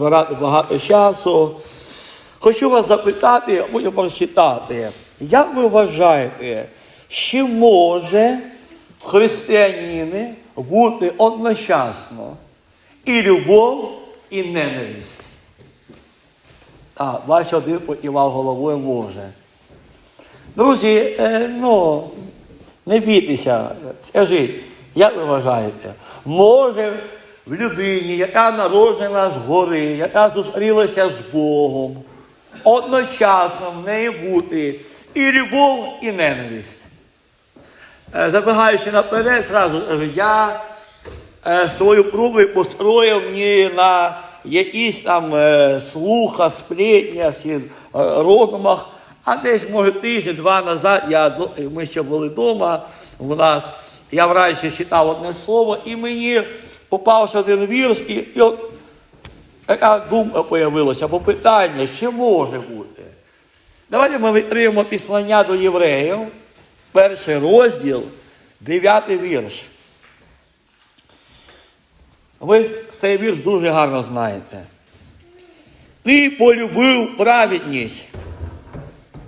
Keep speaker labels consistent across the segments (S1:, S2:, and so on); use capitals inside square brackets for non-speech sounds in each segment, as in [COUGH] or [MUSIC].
S1: збирати багато часу. Хочу вас запитати, а потім прочитати. Як ви вважаєте, чи може християнини бути одночасно і любов, і ненависть? Так, бачу, один покивав головою може. Друзі, е, ну, не бійтеся, скажіть, як ви вважаєте, може в людині, яка народжена згори, яка зустрілася з Богом, одночасно в неї бути і любов, і ненависть? Е, Забігаючи наперед, зразу я е, свою пробу построїв не на якісь там е, слухах, сплетнях чи розумах, а десь, може, тиждень-два назад я, ми ще були вдома у нас, я вранці читав одне слово, і мені попався один вірш, і, і от така думка появилася, або питання, що може бути? Давайте ми відкриємо післання до євреїв, перший розділ, дев'ятий вірш. Ви цей вірш дуже гарно знаєте. Ти полюбив праведність.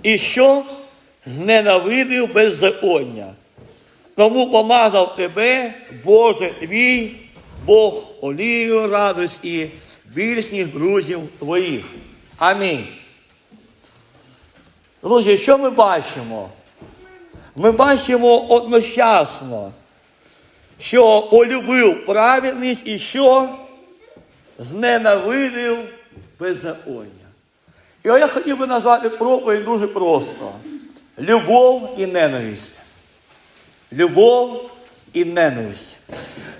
S1: І що? Зненавидив беззаконня. Тому помазав тебе, Боже твій, Бог олію радості, більших друзів твоїх. Амінь. Друзі, що ми бачимо? Ми бачимо одночасно, що полюбив праведність і що зненавидив беззаконня. І я хотів би назвати проповідь дуже просто. Любов і ненависть. Любов і ненависть.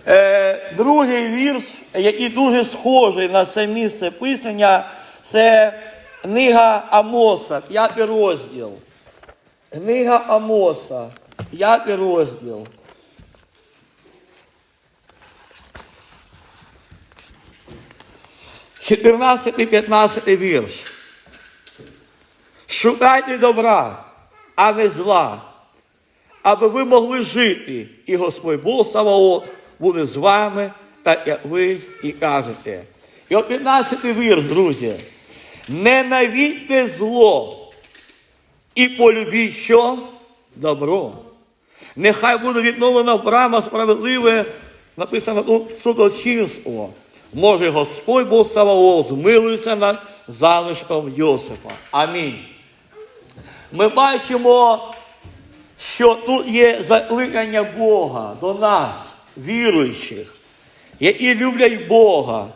S1: Е, другий вірш, який дуже схожий на це місце писання, це книга Амоса, п'ятий розділ. Книга Амоса, п'ятий розділ. Чотирнадцятий, 15 вірш. Шукайте добра, а не зла, аби ви могли жити, і Господь Бог Саваот буде з вами, так як ви і кажете. І от 15 вірш, друзі. Ненавидьте зло і полюбіть що? Добро. Нехай буде відновлено брама справедливе, написано тут судочинство. Може Господь Бог Саваоф змилується над залишком Йосифа. Амінь. Ми бачимо, що тут є закликання Бога до нас, віруючих, які люблять Бога,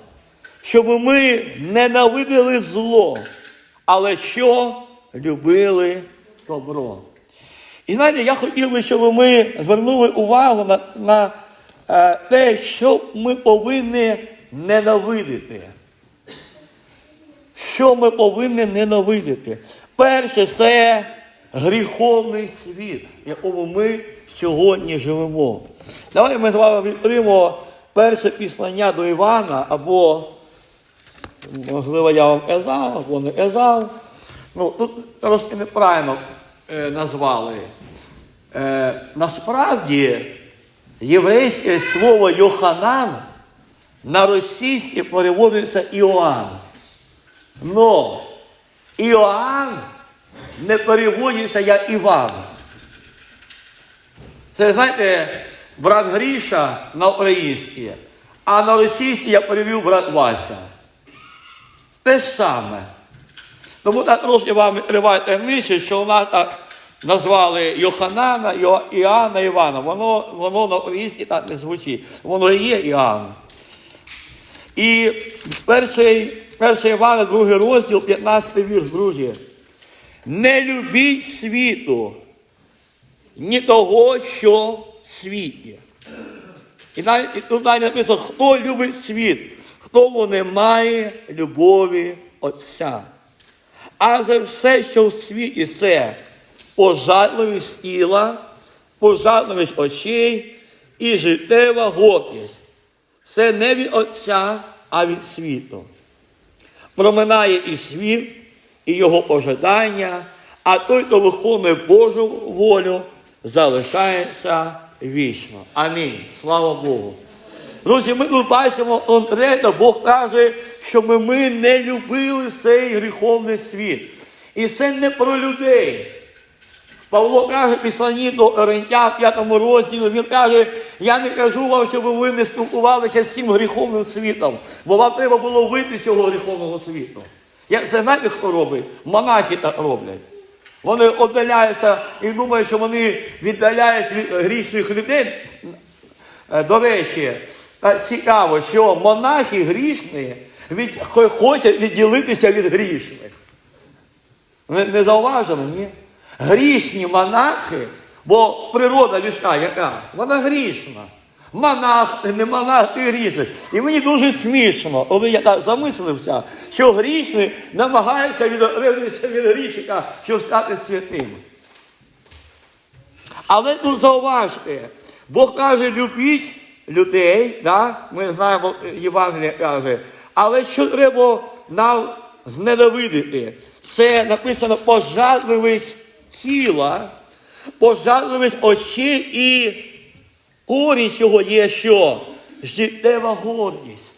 S1: щоб ми ненавидили зло, але що любили добро. І знаєте, я хотів би, щоб ми звернули увагу на, на е, те, що ми повинні ненавидити. Що ми повинні ненавидити? Перше, це гріховний світ, в якому ми сьогодні живемо. Давайте ми з вами відкриємо перше післання до Івана, або, можливо, я вам казав, або не казав. Ну, тут трошки неправильно е, назвали. Е, насправді, єврейське слово Йоханан на російське переводиться Іоанн. Но Іоанн не переводиться як Іван. Це, знаєте, брат Гріша на українське, а на російське я перевів брат Вася. Те ж саме. Тому так трошки вам відкривайте місяць, що нас так назвали Йоханана, Йо- Іоанна, Івана. Воно, воно на українській так не звучить. Воно і є Іоанн. І перший, перший Івана, другий розділ, 15 вірш, друзі. Не любіть світу, ні того, що в світі. І навіть і тут навіть написано, хто любить світ, хто не має любові Отця. А за все, що в світі це пожадливість тіла, пожадливість очей і життєва гордість. Це не від Отця, а від світу. Проминає і світ, і його ожидання, а той, хто виконує Божу волю, залишається вічно. Амінь. Слава Богу. Друзі, ми тут бачимо конкретно, Бог каже, що ми, не любили цей гріховний світ. І це не про людей. Павло каже в післанні до Орентя в п'ятому розділі, він каже, я не кажу вам, щоб ви не спілкувалися з цим гріховним світом, бо вам треба було вийти з цього гріховного світу. Як знаєте, хто робить? Монахи так роблять. Вони віддаляються і думають, що вони віддаляють від грішних людей. Е, До речі, е, цікаво, що монахи грішні від, хочуть відділитися від грішних. Не, не зауважили, ні? Грішні монахи, бо природа людська яка? Вона грішна. Монах, не монах, ти грішний. І мені дуже смішно, коли я так замислився, що грішні намагаються відрекнутися від грішника, щоб стати святим. Але тут зауважте, Бог каже, любіть людей, да? ми знаємо, Євангелія каже, але що треба нам зненавидити? Це написано пожадливість тіла, пожадливість очей і корінь цього є що? Життєва гордість.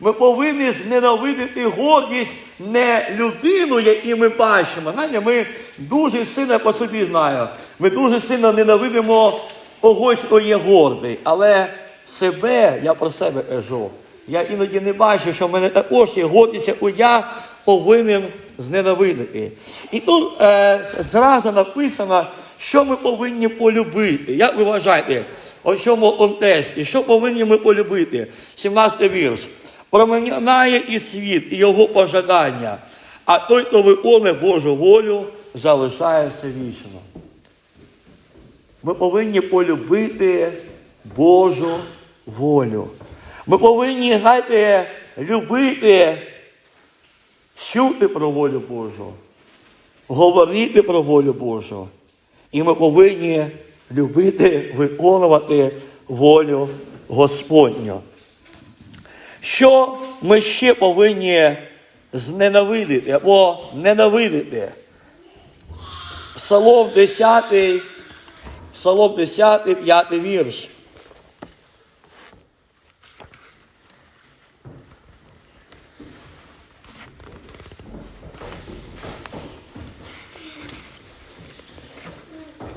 S1: Ми повинні зненавидити гордість не людину, яку ми бачимо. Знаєте, ми дуже сильно по собі знаю. Ми дуже сильно ненавидимо когось, хто є гордий. Але себе, я про себе кажу. Я іноді не бачу, що в мене також є гордість, яку я повинен зненавидити. І тут е, зразу написано, що ми повинні полюбити. Як ви вважаєте, у цьому контексті, що повинні ми полюбити? 17 вірш. Проминяє і світ, і його пожадання, а той, хто виконує Божу волю, залишається вічно. Ми повинні полюбити Божу волю. Ми повинні, знаєте, любити, чути про волю Божу, говорити про волю Божу. І ми повинні любити, виконувати волю Господню. Що ми ще повинні зненавидити або ненавидити? Псалом 10, Псалом 10, 5 вірш.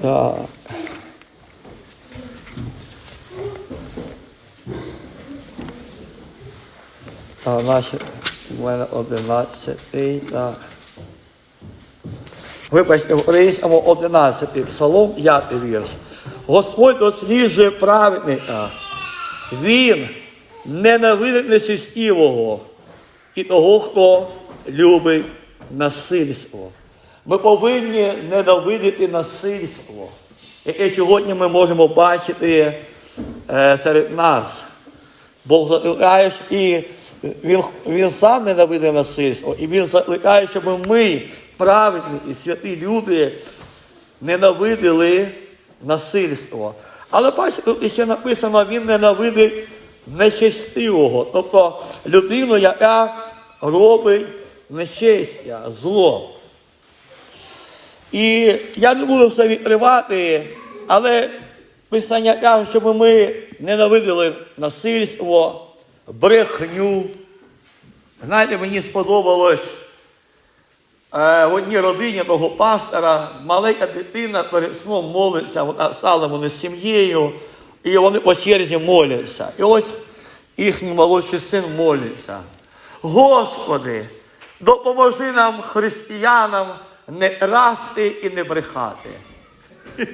S1: Так. А, у мене 11, так. Вибачте, в українському 11 псалом, 5 вірш. Господь досліджує праведника. Він ненавидить нечистівого і того, хто любить насильство. Ми повинні ненавидити насильство, яке сьогодні ми можемо бачити е, серед нас. Бог закликає, і він, він сам ненавидить насильство, і він закликає, щоб ми, праведні і святі люди, ненавидили насильство. Але бачите, тут ще написано, він ненавидить нечестивого, тобто людину, яка робить нечестя, зло. І я не буду все відкривати, але Писання каже, щоб ми ненавидили насильство, брехню. Знаєте, мені сподобалось е, в одній родині того пастора маленька дитина перед сном молиться, вона стала вони з сім'єю, і вони по черзі моляться. І ось їхній молодший син молиться. Господи, допоможи нам, християнам, не красти і не брехати. [LAUGHS]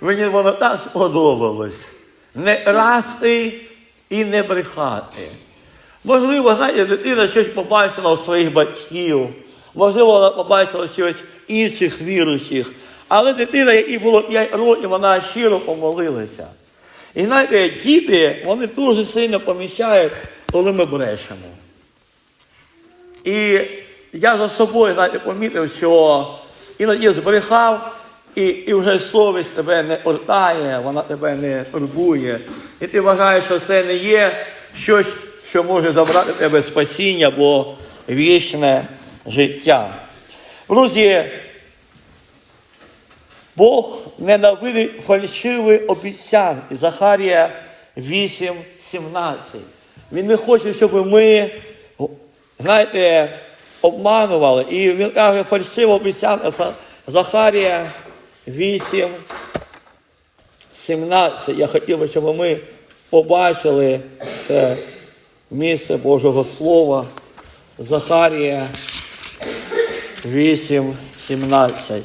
S1: Мені воно так сподобалось. Не красти і не брехати. Можливо, знаєте, дитина щось побачила у своїх батьків, можливо, вона побачила щось інших віруючих. Але дитина, якій було 5 років, вона щиро помолилася. І знаєте, діти, вони дуже сильно поміщають, коли ми брешемо. І я за собою знаєте, помітив, що іноді збрехав, і, і вже совість тебе не ортає, вона тебе не турбує. І ти вважаєш, що це не є щось, що може забрати тебе спасіння або вічне життя. Друзі, Бог ненавидить фальшиві обіцянки. Захарія 8, 17. Він не хоче, щоб ми, знаєте, обманували. І він каже, фальшиво обіцянка Захарія 8, 17. Я хотів би, щоб ми побачили це місце Божого Слова. Захарія 8, 17.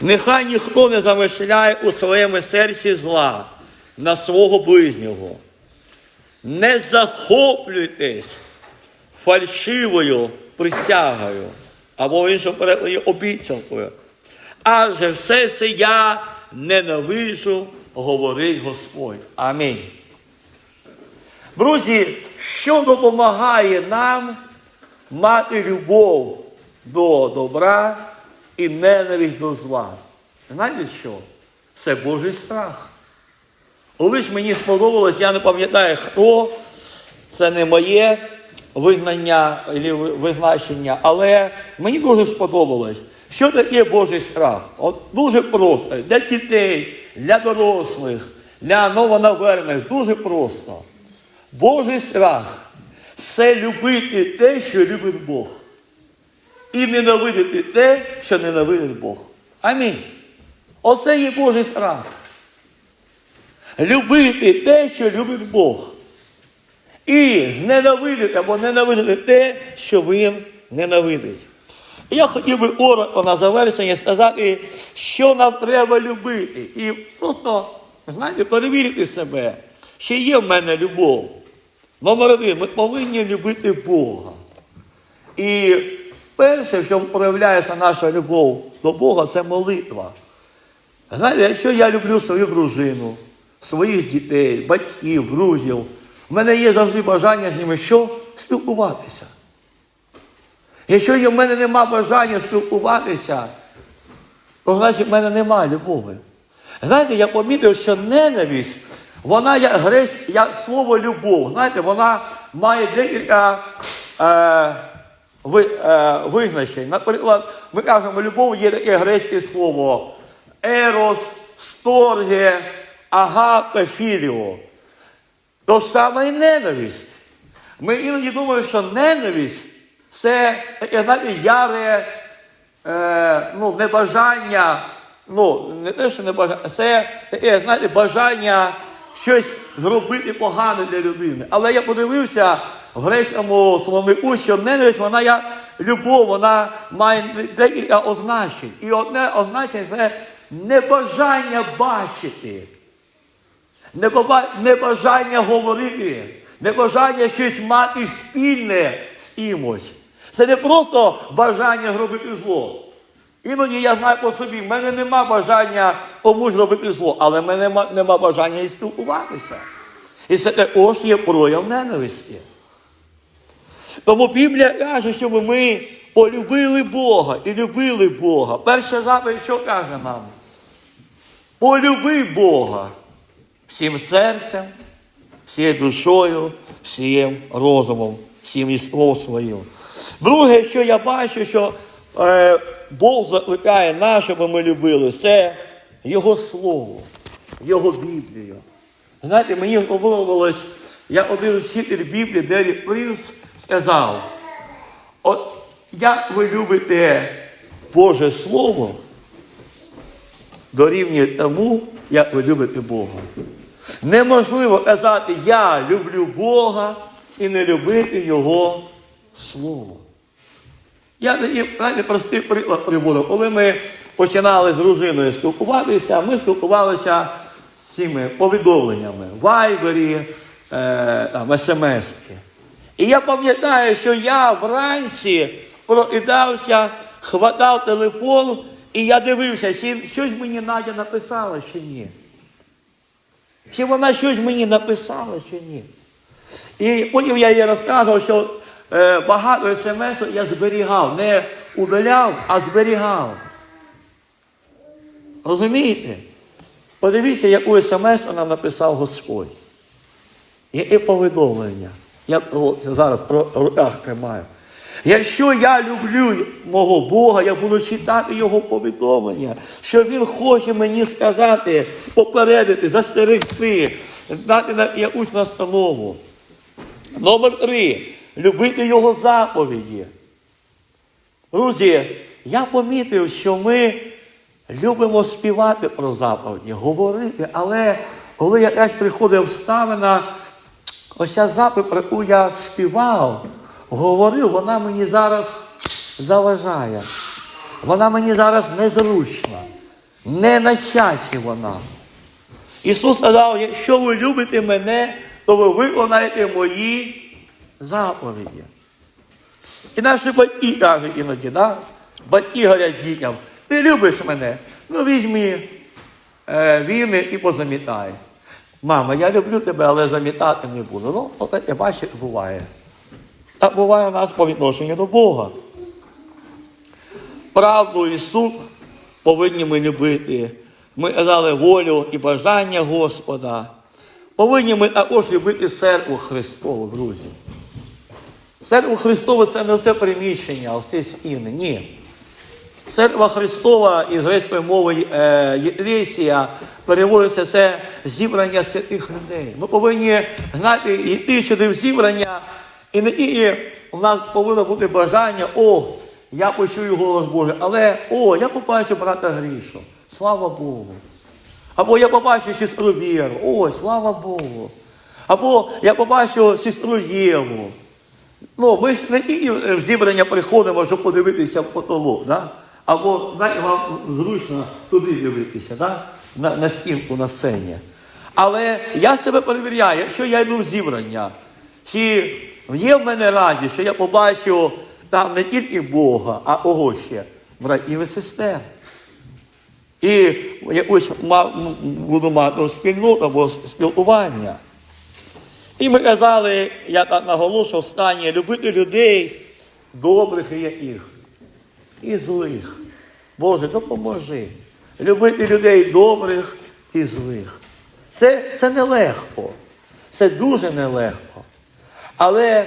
S1: Нехай ніхто не замишляє у своєму серці зла на свого ближнього. Не захоплюйтесь фальшивою присягою або в іншому перекладі обіцянкою. Адже все це я ненавижу, говорить Господь. Амінь. Друзі, що допомагає нам мати любов до добра і ненависть до зла? Знаєте що? Це Божий страх. Колись мені сподобалось, я не пам'ятаю хто, це не моє визнання визначення, але мені дуже сподобалось, що таке Божий страх. От дуже просто. Для дітей, для дорослих, для новонавернених, дуже просто. Божий страх це любити те, що любить Бог. І ненавидити те, що ненавидить Бог. Амінь. Оце є Божий страх. Любити те, що любить Бог. І зненавидити або ненавидити те, що він ненавидить. Я хотів би коротко на завершення сказати, що нам треба любити. І просто, знаєте, перевірити себе, чи є в мене любов. Номер один, ми повинні любити Бога. І перше, чому проявляється наша любов до Бога, це молитва. Знаєте, якщо я люблю свою дружину, своїх дітей, батьків, друзів, в мене є завжди бажання з ними що? Спілкуватися. Якщо в мене нема бажання спілкуватися, то значить в мене немає любові. Знаєте, я помітив, що ненависть, вона як грець, як слово любов. Знаєте, вона має декілька е, ви, е, визначень. Наприклад, ми кажемо, любов є таке грецьке слово ерос, сторге, агапе, філіо. То ж саме і ненависть. Ми іноді думаємо, що ненависть це знаєте, яре е, ну, небажання, ну, не те, що небажання, це знаєте, бажання щось зробити погане для людини. Але я подивився в грецькому словнику, що ненависть, вона як любов, вона має декілька означень. І одне означення це небажання бачити. Небажання говорити, небажання щось мати спільне з кимось. Це не просто бажання зробити зло. Іноді я знаю по собі, в мене нема бажання комусь робити зло, але в мене нема, нема бажання і спілкуватися. І це також є прояв ненависті. Тому Біблія каже, щоб ми полюбили Бога і любили Бога. Перша заповідь, що каже нам? Полюби Бога всім серцем, всією душою, всім розумом, всім єством своїм. Друге, що я бачу, що е, Бог закликає нас, щоб ми любили, це Його Слово, Його Біблію. Знаєте, мені сподобалось, я один вчитель Біблії, Дері Принц, сказав, от як ви любите Боже Слово, дорівнює тому, як ви любите Бога. Неможливо казати, я люблю Бога і не любити Його Слово. Я знаєте, простий приклад приводу. Коли ми починали з дружиною спілкуватися, ми спілкувалися з цими повідомленнями, вайбері, е, смс. І я пам'ятаю, що я вранці прокидався, хватав телефон, і я дивився, чи щось мені Надя написала, чи ні. Чи вона щось мені написала, чи ні. І потім я їй розказував, що е, багато смс я зберігав, не удаляв, а зберігав. Розумієте? Подивіться, яку смс нам написав Господь. Яке повідомлення. Я зараз в руках тримаю. Якщо я люблю мого Бога, я буду читати Його повідомлення, що Він хоче мені сказати, попередити, застерегти, дати якусь настанову. Номер три. Любити Його заповіді. Друзі, я помітив, що ми любимо співати про заповіді, говорити, але коли якась приходить обставина, ось ця заповідь, про яку я співав, говорив, вона мені зараз заважає. Вона мені зараз незручна, не на часі вона. Ісус сказав, якщо ви любите мене, то ви виконаєте мої заповіді. І наші батьки кажуть іноді, да? батьки говорять дітям, ти любиш мене, ну візьми е, віни і позамітай. Мама, я люблю тебе, але замітати не буду. Ну, от я бачу, буває. Так буває у нас по відношенню до Бога. Правду і суд повинні ми любити. Ми дали волю і бажання Господа. Повинні ми також любити церкву Христову, друзі. Церква Христова це не все приміщення, все стіни. Ні. Церква Христова із грецької мови е, єклесія переводиться це зібрання святих людей. Ми повинні знати, йти сюди в зібрання, і тільки у нас повинно бути бажання, о, я почую голос Божий, але о, я побачу брата Грішу. Слава Богу. Або я побачу сестру Віру, ой, слава Богу. Або я побачу сестру Єву. Ну, ми ж не тільки в зібрання приходимо, щоб подивитися в потолок, да? або знаєте, вам зручно туди дивитися, да? на, на стінку на сцені. Але я себе перевіряю, якщо я йду в зібрання, чи є в мене радість, що я побачу там не тільки Бога, а кого ще? Братів і сестер. І якусь буду мати спільноту або спілкування. І ми казали, я так наголошував останнє, любити людей добрих і яких, і злих. Боже, допоможи. Любити людей добрих і злих. Це, це нелегко. Це дуже нелегко. Але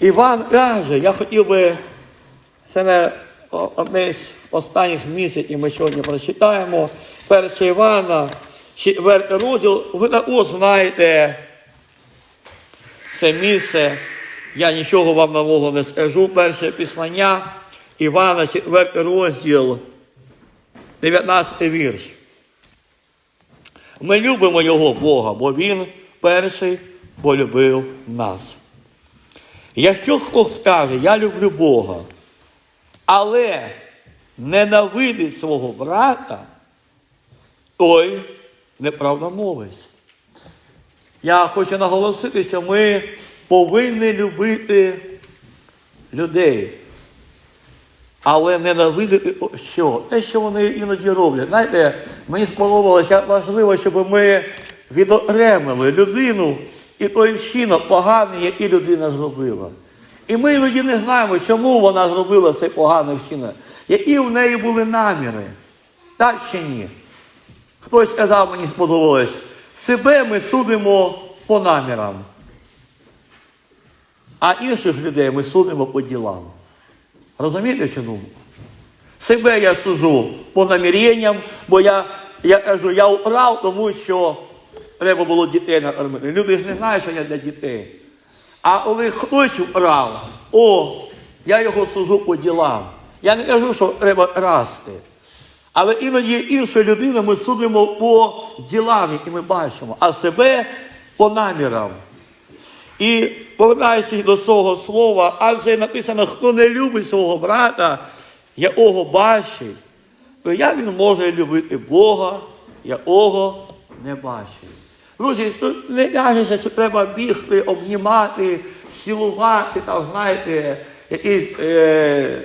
S1: Іван каже, я хотів би о- одне з останніх місяців ми сьогодні прочитаємо. Перше Івана, четвертий розділ, ви також знаєте це місце. Я нічого вам нового не скажу. Перше післання Івана, четвертий розділ, 19 вірш. Ми любимо його Бога, бо Він перший полюбив нас. Якщо хтось скаже, я люблю Бога, але ненавидить свого брата, той неправдомовець. Я хочу наголосити, що ми повинні любити людей, але ненавидити що? Те, що вони іноді роблять. Знаєте, мені сподобалося важливо, щоб ми відокремили людину і той вчинок поганий, який людина зробила. І ми іноді не знаємо, чому вона зробила цей поганий вчинок, які в неї були наміри. Так чи ні? Хтось сказав, мені сподобалось, себе ми судимо по намірам, а інших людей ми судимо по ділам. Розумієте, чому? Себе я сужу по наміренням, бо я, я кажу, я украв, тому що треба було дітей накормити. Люди ж не знають, що я для дітей. А коли хтось вкрав, о, я його сужу по ділам. Я не кажу, що треба красти. Але іноді іншу людину ми судимо по ділам, які ми бачимо, а себе по намірам. І повертаючись до свого слова, адже написано, хто не любить свого брата, якого бачить, то як він може любити Бога, якого не бачить. Друзі, тут не кажеться, що треба бігти, обнімати, цілувати, там, знаєте, якісь е,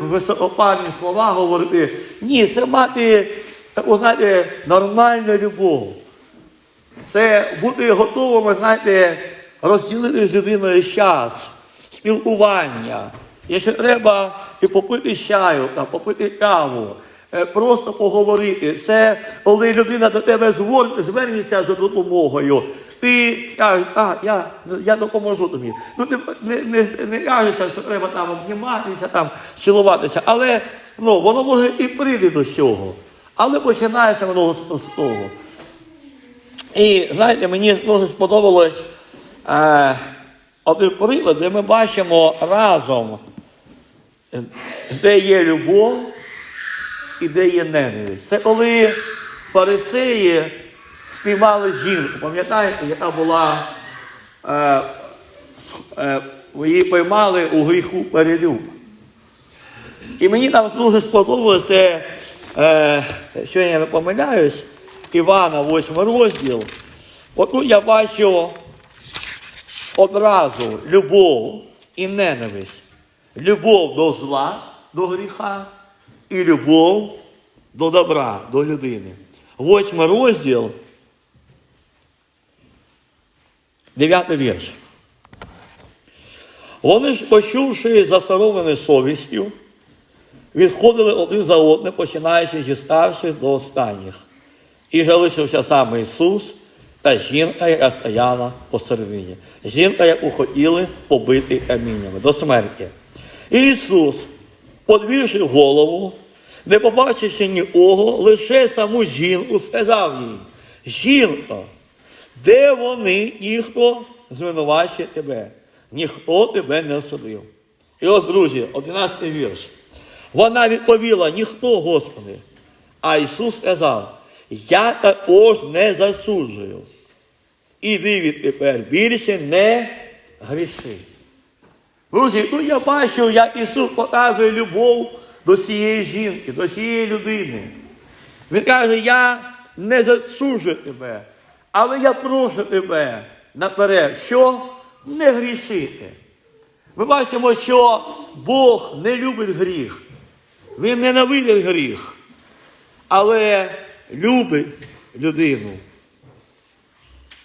S1: високопарні слова говорити. Ні, це мати, знаєте, нормальну любов. Це бути готовими, знаєте, розділити з людиною час, спілкування. Якщо треба і попити чаю, там, попити каву, просто поговорити. Це коли людина до тебе звернеться за допомогою. ти кажеш, а, я, я допоможу тобі. Ну, не, не, не, не кажеться, що треба там обніматися, там, цілуватися, але ну, воно може і прийде до цього. Але починається воно з того. І знаєте, мені дуже сподобалось е, один приклад, де ми бачимо разом, е, де є любов і ненависть. Це коли фарисеї спіймали жінку, пам'ятаєте, яка була, е, е, її поймали у гріху перелюб. І мені там дуже сподобалося, е, що я не помиляюсь, Івана 8 розділ. От я бачу одразу любов і ненависть. Любов до зла, до гріха, і любов до добра, до людини. Восьмий розділ, дев'ятий вірш. Вони ж, почувши засоромлені совістю, відходили один за одним, починаючи зі старших до останніх. І залишився саме Ісус та жінка, яка стояла посередині. Жінка, яку хотіли побити каміннями до смерті. І Ісус, подвівши голову, не побачивши нікого, лише саму жінку, сказав їй: Жінко, де вони, ніхто звинувачує тебе, ніхто тебе не осудив. І ось, друзі, 11 вірш. Вона відповіла: ніхто, Господи. А Ісус сказав: Я також не засуджую. Іди відтепер більше не гріши. Друзі, тут я бачу, як Ісус показує любов до цієї жінки, до цієї людини. Він каже, я не засуджую тебе, але я прошу тебе наперед, що не грішити. Ми бачимо, що Бог не любить гріх. Він ненавидить гріх, але любить людину.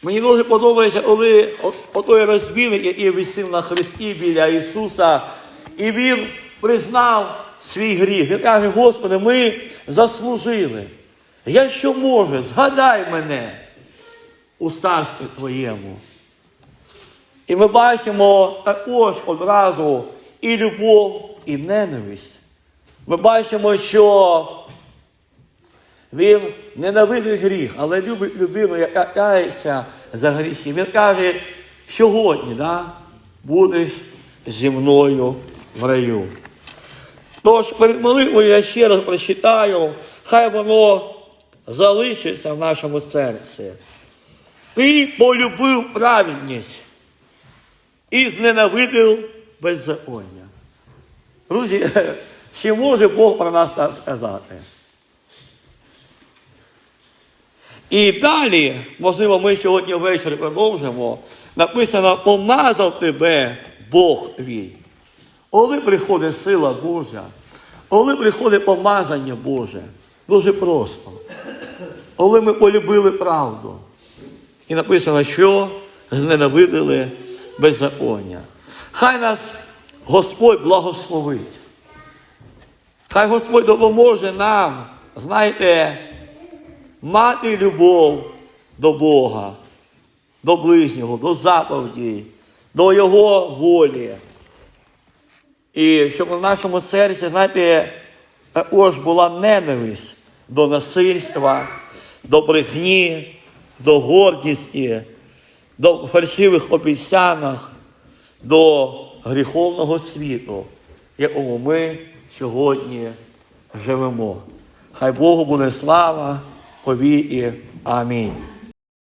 S1: Мені дуже подобається, коли от- отой розбійник, який висів на хресті біля Ісуса, і він признав свій гріх. Він каже, Господи, ми заслужили. Якщо може, згадай мене у царстві Твоєму. І ми бачимо також одразу і любов, і ненависть. Ми бачимо, що він ненавидить гріх, але любить людину, яка кається за гріхи. Він каже, сьогодні да, будеш зі мною в раю. Тож перед молитвою я ще раз прочитаю, хай воно залишиться в нашому серці. Ти полюбив праведність і зненавидив беззаконня. Друзі, [LAUGHS] чи може Бог про нас так сказати? І далі, можливо, ми сьогодні ввечері продовжимо. Написано, помазав тебе Бог твій. Коли приходить сила Божа, коли приходить помазання Боже, дуже просто. Коли ми полюбили правду. І написано, що зненавидили беззаконня. Хай нас Господь благословить. Хай Господь допоможе нам, знаєте, мати любов до Бога, до ближнього, до заповіді, до Його волі. І щоб в нашому серці, знаєте, також була ненависть до насильства, до брехні, до гордісті, до фальшивих обіцянок, до гріховного світу, якому ми сьогодні живемо. Хай Богу буде слава, повіки. Амінь.